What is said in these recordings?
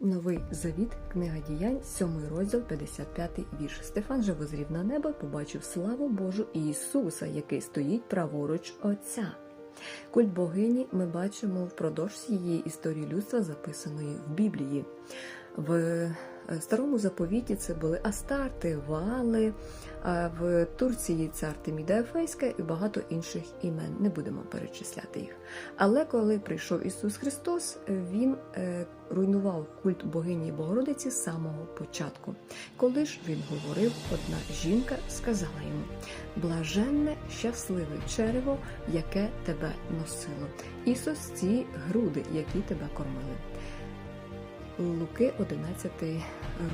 Новий завіт, книга діянь, 7 розділ, 55 вірш. Стефан же возрів на небо, побачив славу Божу Ісуса, який стоїть праворуч Отця. Культ богині ми бачимо впродовж цієї історії людства, записаної в Біблії. В е, старому заповіті це були Астарти, Вали, в Турції це Артеміда Ефейська і багато інших імен. Не будемо перечисляти їх. Але коли прийшов Ісус Христос, він е, руйнував культ богині Богородиці з самого початку. Коли ж він говорив, одна жінка сказала йому: Блаженне, щасливе черево, яке тебе носило, і сосці груди, які тебе кормили. Луки 11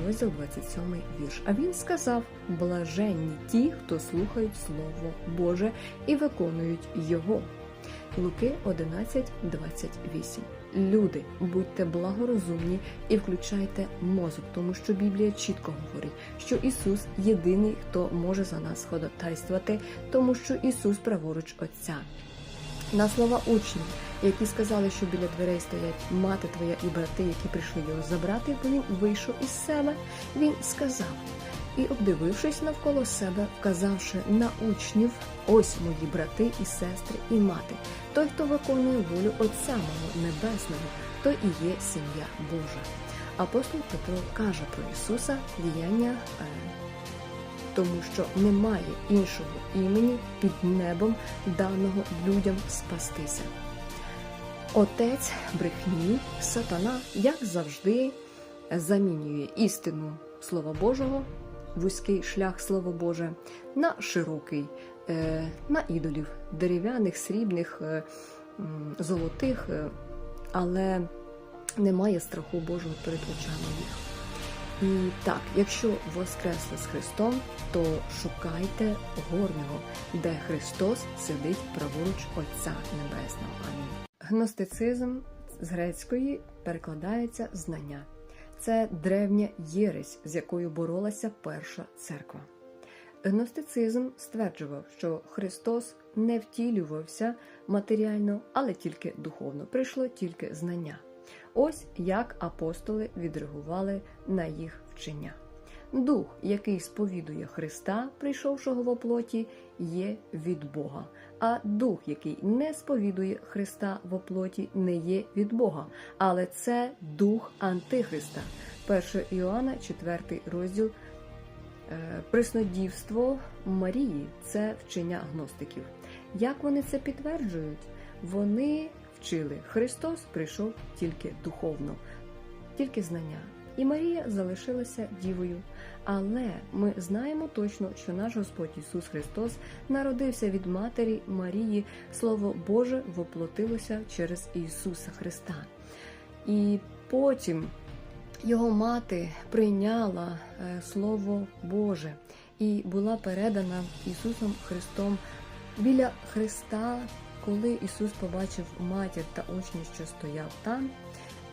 розділ 27 вірш. А він сказав: блаженні ті, хто слухають Слово Боже і виконують його. Луки 11, 28. Люди, будьте благорозумні і включайте мозок, тому що Біблія чітко говорить, що Ісус єдиний, хто може за нас ходатайствувати, тому що Ісус праворуч Отця. На слова учнів, які сказали, що біля дверей стоять мати твоя і брати, які прийшли його забрати, бо вийшов із села, він сказав. І, обдивившись навколо себе, вказавши на учнів, ось мої брати і сестри, і мати. Той, хто виконує волю Отця мого Небесного, той і є сім'я Божа. Апостол Петро каже про Ісуса діяння, е, тому що немає іншого імені під небом, даного людям спастися. Отець брехні, сатана, як завжди, замінює істину Слова Божого, вузький шлях Слова Боже, на широкий, е, на ідолів, дерев'яних, срібних, е, золотих, е, але немає страху Божого перед очами їх. І так, якщо воскресли з Христом, то шукайте горнього, де Христос сидить праворуч Отця Небесного. Амінь. Гностицизм з грецької перекладається знання. Це древня єресь, з якою боролася перша церква. Гностицизм стверджував, що Христос не втілювався матеріально, але тільки духовно. Прийшло тільки знання. Ось як апостоли відреагували на їх вчення. Дух, який сповідує Христа, прийшовшого в оплоті, є від Бога. А дух, який не сповідує Христа в оплоті, не є від Бога. Але це дух Антихриста. 1 Іоанна, 4 розділ. Е, Приснодівство Марії це вчення гностиків. Як вони це підтверджують? Вони вчили, Христос прийшов тільки духовно, тільки знання. І Марія залишилася дівою. Але ми знаємо точно, що наш Господь Ісус Христос народився від Матері Марії, Слово Боже воплотилося через Ісуса Христа. І потім його мати прийняла е, Слово Боже і була передана Ісусом Христом біля Христа, коли Ісус побачив матір та учня, що стояв там,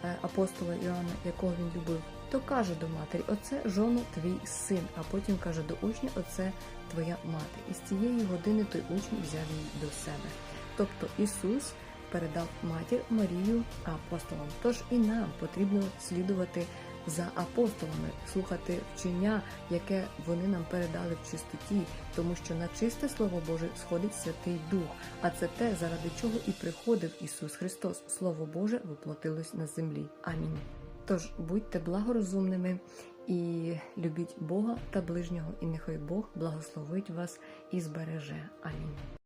е, апостола Іоанна, якого він любив, то каже до матері: Оце жоно твій син. А потім каже до учня, оце твоя мати. І з цієї години той учень взяв її до себе. Тобто Ісус передав матір Марію апостолам. Тож і нам потрібно слідувати за апостолами, слухати вчення, яке вони нам передали в чистоті, тому що на чисте слово Боже сходить Святий Дух. А це те, заради чого і приходив Ісус Христос. Слово Боже воплотилось на землі. Амінь. Тож будьте благорозумними і любіть Бога та ближнього, і нехай Бог благословить вас і збереже. Амінь.